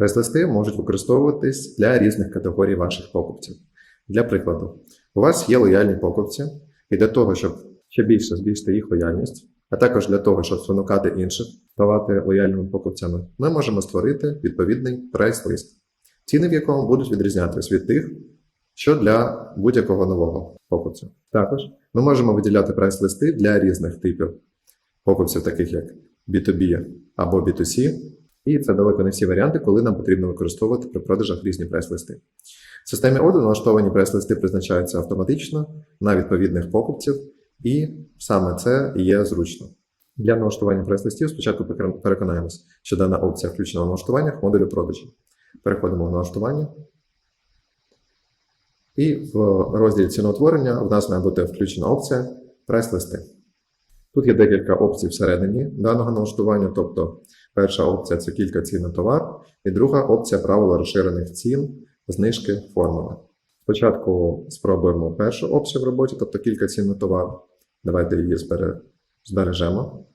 Прайс-листи можуть використовуватись для різних категорій ваших покупців. Для прикладу, у вас є лояльні покупці, і для того, щоб ще більше збільшити їх лояльність, а також для того, щоб спонукати інших ставати лояльними покупцями, ми можемо створити відповідний прайс-лист, ціни в якому будуть відрізнятися від тих, що для будь-якого нового покупця. Також ми можемо виділяти прайс-листи для різних типів покупців, таких як B2B або B2C, і це далеко не всі варіанти, коли нам потрібно використовувати при продажах різні прайс-листи. В системі ODO налаштовані прайс-листи призначаються автоматично на відповідних покупців, і саме це є зручно. Для налаштування прайс-листів спочатку перекон- переконаємось, що дана опція включена в налаштуваннях модулю продажі. Переходимо в налаштування. І в розділі ціноутворення в нас має бути включена опція прайс-листи. Тут є декілька опцій всередині даного налаштування, тобто перша опція це кілька цін на товар, і друга опція правила розширених цін, знижки формули. Спочатку спробуємо першу опцію в роботі, тобто кілька цін на товар. Давайте її збережемо.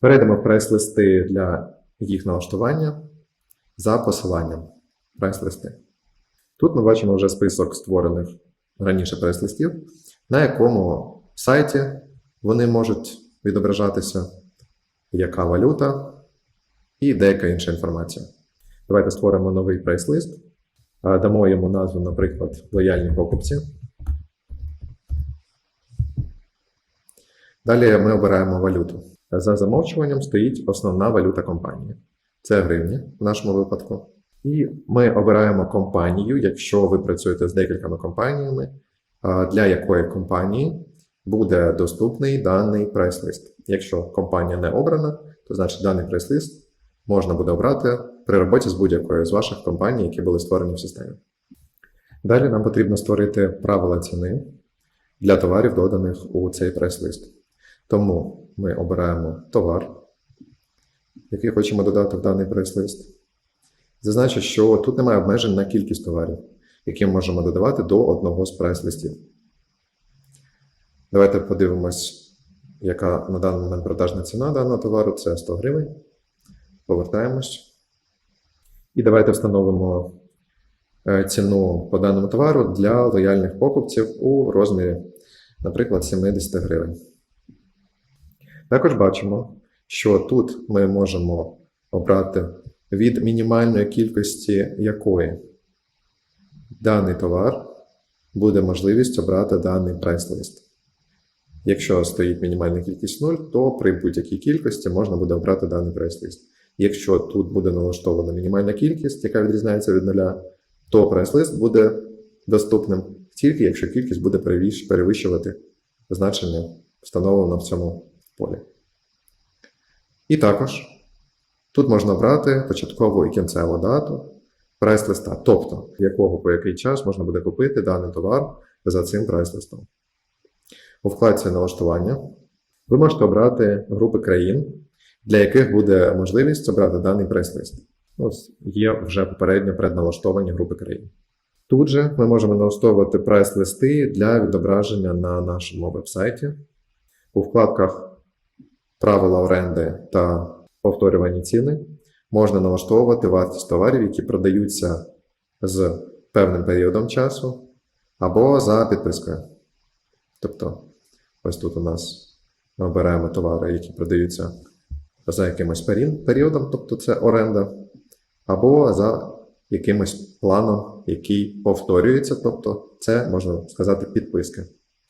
Перейдемо в прайс-листи для їх налаштування за посиланням прайс-листи. Тут ми бачимо вже список створених раніше прайс-листів, на якому сайті вони можуть відображатися, яка валюта і деяка інша інформація. Давайте створимо новий прайс-лист, дамо йому назву, наприклад, лояльні покупці. Далі ми обираємо валюту. За замовчуванням стоїть основна валюта компанії. Це гривні в нашому випадку. І ми обираємо компанію, якщо ви працюєте з декількома компаніями, для якої компанії буде доступний даний прайс-лист. Якщо компанія не обрана, то значить даний прайс-лист можна буде обрати при роботі з будь-якою з ваших компаній, які були створені в системі. Далі нам потрібно створити правила ціни для товарів, доданих у цей прайс-лист. Тому ми обираємо товар, який хочемо додати в даний прайс-лист. Зазначу, що тут немає обмежень на кількість товарів, які ми можемо додавати до одного з прайс-листів. Давайте подивимось, яка на даний момент продажна ціна даного товару це 100 гривень. Повертаємось. І давайте встановимо е, ціну по даному товару для лояльних покупців у розмірі, наприклад, 70 гривень. Також бачимо, що тут ми можемо обрати від мінімальної кількості якої даний товар буде можливість обрати даний прайс-лист. Якщо стоїть мінімальна кількість 0, то при будь-якій кількості можна буде обрати даний прайс-лист. Якщо тут буде налаштована мінімальна кількість, яка відрізняється від нуля, то прайс-лист буде доступним тільки якщо кількість буде перевищувати значення, встановлене в цьому полі. І також тут можна обрати початкову і кінцеву дату прайс-листа, тобто якого по який час можна буде купити даний товар за цим прайс-листом. У вкладці налаштування ви можете обрати групи країн, для яких буде можливість обрати даний прайс-лист. Ось є вже попередньо предналаштовані групи країн. Тут же ми можемо налаштовувати прайс-листи для відображення на нашому вебсайті. У вкладках Правила оренди та повторювані ціни можна налаштовувати вартість товарів, які продаються з певним періодом часу або за підпискою. Тобто, ось тут у нас ми обираємо товари, які продаються за якимось періодом, тобто це оренда, або за якимось планом, який повторюється, тобто це можна сказати підписки.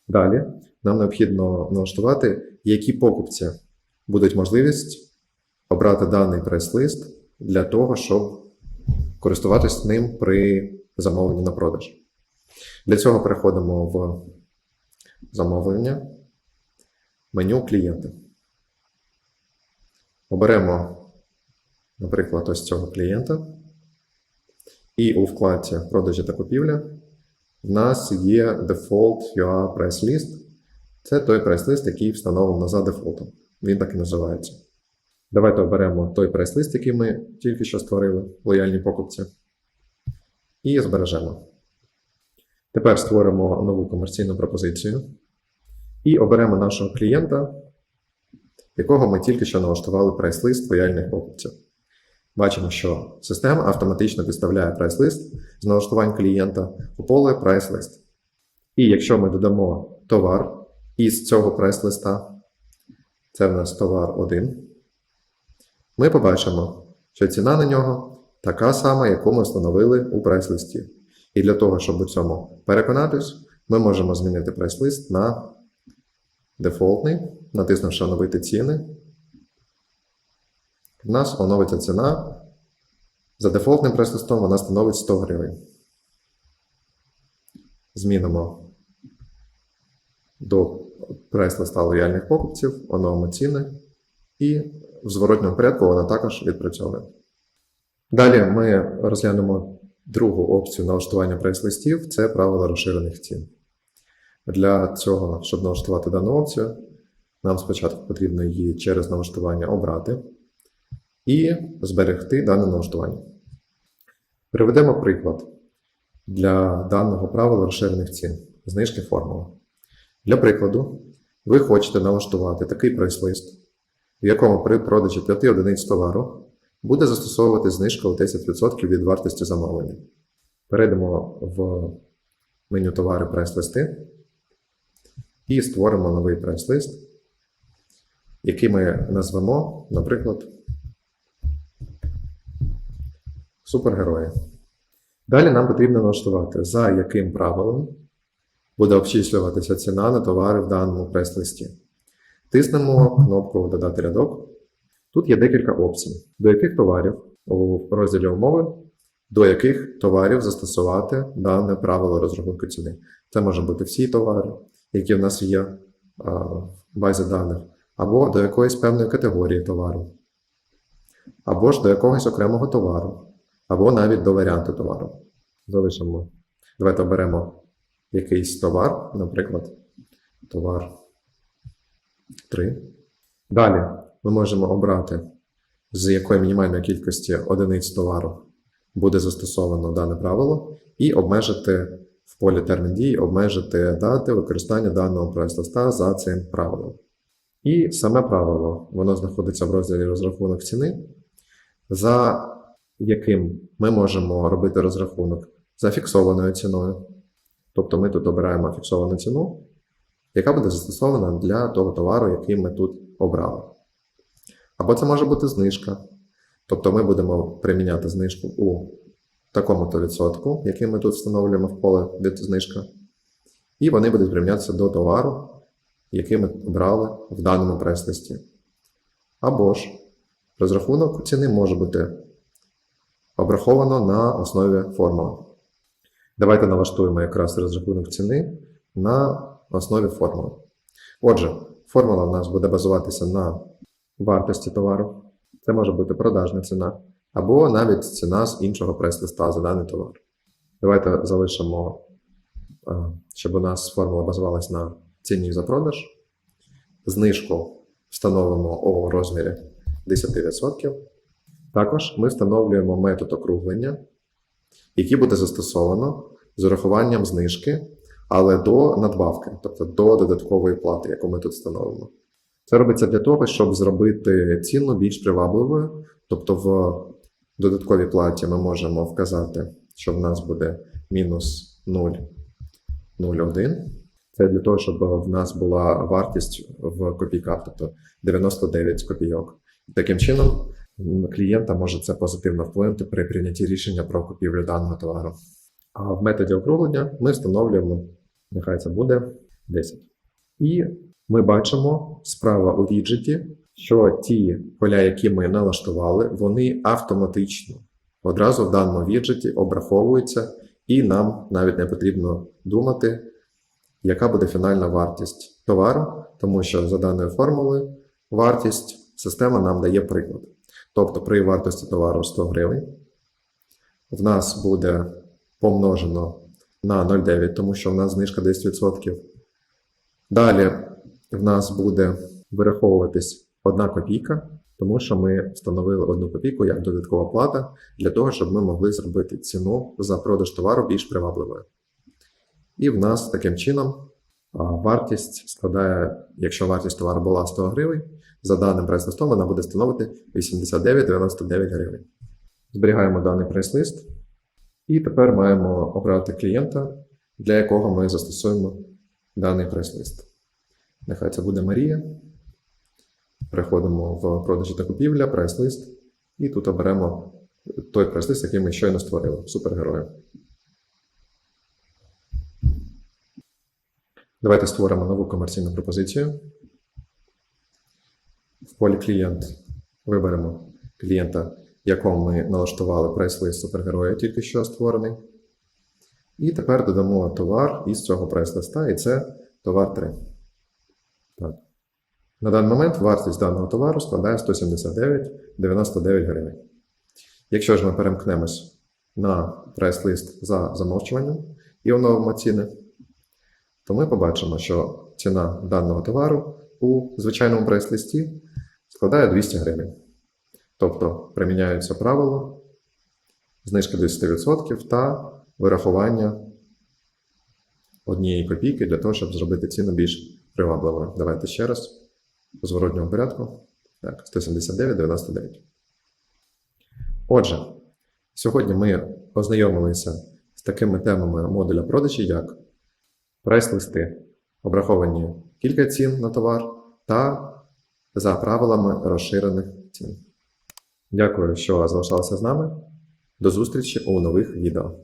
Далі нам необхідно налаштувати, які покупці будуть можливість обрати даний прайс-лист для того, щоб користуватись ним при замовленні на продаж. Для цього переходимо в замовлення, меню клієнти. Оберемо, наприклад, ось цього клієнта. І у вкладці продажі та купівля в нас є Default UA Price List. Це той прайс-лист, який встановлено за дефолтом. Він так і називається. Давайте оберемо той прайс-лист, який ми тільки що створили, лояльні покупці, і збережемо. Тепер створимо нову комерційну пропозицію і оберемо нашого клієнта, якого ми тільки що налаштували прайс-лист лояльних покупців. Бачимо, що система автоматично підставляє прайс-лист з налаштувань клієнта у поле прайс-лист. І якщо ми додамо товар із цього прайс-листа, це в нас товар 1, ми побачимо, що ціна на нього така сама, яку ми встановили у прайс-листі. І для того, щоб у цьому переконатись, ми можемо змінити прайс-лист на дефолтний, натиснувши оновити ціни. В нас оновиться ціна. За дефолтним прайс-листом вона становить 100 гривень. Змінимо до прайс-листа лояльних покупців, оновимо ціни, і в зворотньому порядку вона також відпрацьовує. Далі ми розглянемо другу опцію налаштування прайс-листів це правила розширених цін. Для цього, щоб налаштувати дану опцію, нам спочатку потрібно її через налаштування обрати і зберегти дане налаштування. Приведемо приклад для даного правила розширених цін знижки формули. Для прикладу, ви хочете налаштувати такий прайс-лист, в якому при продажі 5 одиниць товару буде застосовувати знижка у 10% від вартості замовлення. Перейдемо в меню товари прайс-листи і створимо новий прайс-лист, який ми назвемо, наприклад, супергерої. Далі нам потрібно налаштувати, за яким правилом буде обчислюватися ціна на товари в даному прайс-листі. Тиснемо кнопку Додати рядок. Тут є декілька опцій, до яких товарів у розділі умови, до яких товарів застосувати дане правило розрахунку ціни. Це може бути всі товари, які в нас є в базі даних, або до якоїсь певної категорії товару, або ж до якогось окремого товару, або навіть до варіанту товару. Залишимо. Давайте оберемо якийсь товар, наприклад, товар 3. Далі ми можемо обрати, з якої мінімальної кількості одиниць товару буде застосовано дане правило, і обмежити в полі термін дії, обмежити дати використання даного прайс-листа за цим правилом. І саме правило, воно знаходиться в розділі розрахунок ціни, за яким ми можемо робити розрахунок за фіксованою ціною. Тобто ми тут обираємо фіксовану ціну, яка буде застосована для того товару, який ми тут обрали. Або це може бути знижка. Тобто ми будемо приміняти знижку у такому-то відсотку, який ми тут встановлюємо в поле від знижка. І вони будуть примінятися до товару, який ми обрали в даному прайс-листі. Або ж розрахунок ціни може бути обраховано на основі формули. Давайте налаштуємо якраз розрахунок ціни на основі формули. Отже, формула в нас буде базуватися на вартості товару. Це може бути продажна ціна, або навіть ціна з іншого прайс-листа за даний товар. Давайте залишимо, е, щоб у нас формула базувалась на ціні за продаж. Знижку встановимо у розмірі 10%. Також ми встановлюємо метод округлення, який буде застосовано з урахуванням знижки, але до надбавки, тобто до додаткової плати, яку ми тут встановимо. Це робиться для того, щоб зробити ціну більш привабливою. Тобто в додатковій платі ми можемо вказати, що в нас буде мінус 0,01. Це для того, щоб в нас була вартість в копійках, тобто 99 копійок. Таким чином, клієнта може це позитивно вплинути при прийнятті рішення про купівлю даного товару. А в методі округлення ми встановлюємо, нехай це буде 10. І ми бачимо справа у віджеті, що ті поля, які ми налаштували, вони автоматично одразу в даному віджеті обраховуються, і нам навіть не потрібно думати, яка буде фінальна вартість товару, тому що за даною формулою вартість система нам дає приклад. Тобто при вартості товару 100 гривень в нас буде помножено на 0,9, тому що в нас знижка 10%. Далі в нас буде вираховуватись 1 копійка, тому що ми встановили 1 копійку як додаткова плата для того, щоб ми могли зробити ціну за продаж товару більш привабливою. І в нас таким чином вартість складає, якщо вартість товару була 100 гривень, за даним прайс-листом вона буде становити 89,99 гривень. Зберігаємо даний прайс-лист. І тепер маємо обрати клієнта, для якого ми застосуємо даний прайс-лист. Нехай це буде Марія. Переходимо в продажі та купівля, прайс-лист, і тут оберемо той прайс-лист, який ми щойно створили супергероя. Давайте створимо нову комерційну пропозицію. В полі клієнт виберемо клієнта, якому ми налаштували прайс-лист супергероя, тільки що створений. І тепер додамо товар із цього прайс-листа, і це товар 3. Так. На даний момент вартість даного товару складає 179,99 гривень. Якщо ж ми перемкнемось на прайс-лист за замовчуванням і оновимо ціни, то ми побачимо, що ціна даного товару у звичайному прайс-листі складає 200 гривень. Тобто приміняється правило знижки 10% та вирахування однієї копійки для того, щоб зробити ціну більш привабливою. Давайте ще раз у зворотньому порядку. Так, 179,99. Отже, сьогодні ми ознайомилися з такими темами модуля продажі, як прайс-листи, обраховані кілька цін на товар та за правилами розширених цін. Дякую, що залишалися з нами. До зустрічі у нових відео.